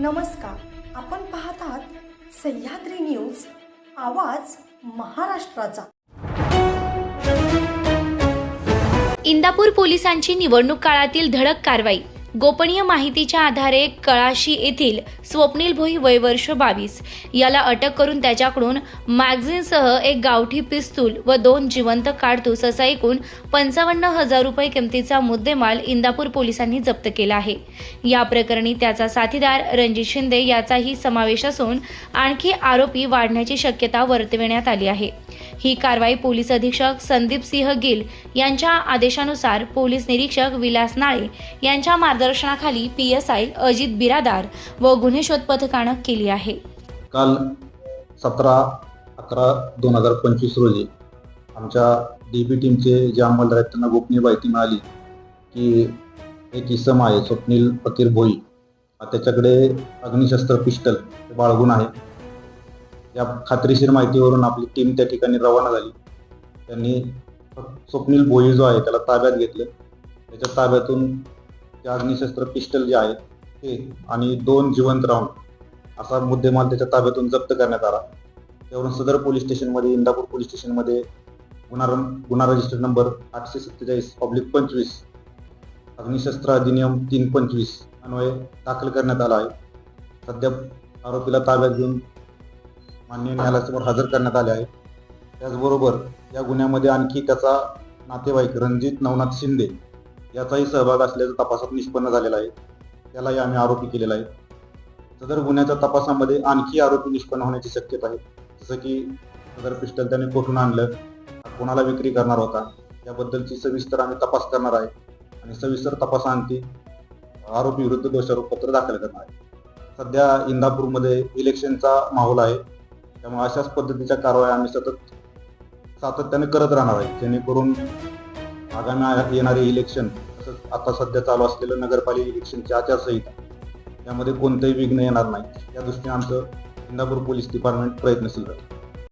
नमस्कार. आपण पाहत आहात सह्याद्री न्यूज आवाज महाराष्ट्राचा. इंदापूर पोलिसांची निवडणूक काळातील धडक कारवाई. गोपनीय माहितीच्या आधारे कळाशी येथील स्वप्नील भोई वय वर्ष बावीस. याला अटक करून त्याच्याकडून मॅगझिनसह एक गावठी पिस्तूल व दोन जिवंत काडतूस असा एकूण पंचावन्न हजार रुपये किमतीचा मुद्देमाल इंदापूर पोलिसांनी जप्त केला आहे. या प्रकरणी त्याचा साथीदार रणजित शिंदे याचाही समावेश असून आणखी आरोपी वाढण्याची शक्यता वर्तविण्यात आली आहे. ही कारवाई पोलीस अधीक्षक संदीप सिंह गिल यांच्या आदेशानुसार पोलीस निरीक्षक विलास नाळे यांच्या मार्गदर्शनाखाली P S I Ajit Biradar व गुन्हे शोध पथकानं केली आहे. काल सतरा अकरा दोन हजार पंचवीस रोजी आमच्या डी बी टीमचे जे अंमलदार आहेत त्यांना गोपनीय माहिती मिळाली की एक इसम आहे स्वप्नील फकीर भोई. त्याच्याकडे अग्निशस्त्र पिस्टल बाळगून आहे. या खात्रीशीर माहितीवरून आपली टीम त्या ठिकाणी रवाना झाली. त्यांनी स्वप्नील भोई जो आहे त्याला ताब्यात घेतलं. त्याच्या ताब्यातून त्या अग्निशस्त्र पिस्टल जे आहे ते आणि दोन जिवंत राऊंड असा मुद्देमाल त्याच्या ताब्यातून जप्त करण्यात आला. त्यावरून सदर पोलीस स्टेशनमध्ये इंदापूर पोलीस स्टेशनमध्ये गुन्हा गुन्हा रजिस्टर नंबर आठशे सत्तेचाळीस पब्लिक पंचवीस अग्निशस्त्र अधिनियम तीन पंचवीस अन्वये दाखल करण्यात आला आहे. सध्या आरोपीला ताब्यात घेऊन माननीय न्यायालयासमोर हजर करण्यात आले आहे. त्याचबरोबर या गुन्ह्यामध्ये आणखी त्याचा नातेवाईक रणजित नवनाथ शिंदे याचाही सहभाग असल्याचं तपासात निष्पन्न झालेला आहे. त्यालाही आम्ही आरोपी केलेला आहे. सदर गुन्ह्याच्या तपासामध्ये आणखी आरोपी निष्पन्न होण्याची शक्यता आहे. जसं की सदर पिस्टल त्याने कोठून आणलं कोणाला विक्री करणार होता याबद्दलची सविस्तर आम्ही तपास करणार आहे. आणि सविस्तर तपासांती आरोपी विरुद्ध दोषारोपपत्र दाखल करणार आहे. सध्या इंदापूरमध्ये इलेक्शनचा माहोल आहे. त्यामुळे अशाच पद्धतीच्या कारवाया आम्ही सतत सातत्याने करत राहणार आहे. जेणेकरून आगामी येणारे इलेक्शन तसंच आता सध्या चालू असलेलं नगरपालिका इलेक्शनची आचारसंहिता यामध्ये कोणतंही विघ्न येणार नाही. या दृष्टीने आमचं इंदापूर पोलीस डिपार्टमेंट प्रयत्नशील राहील.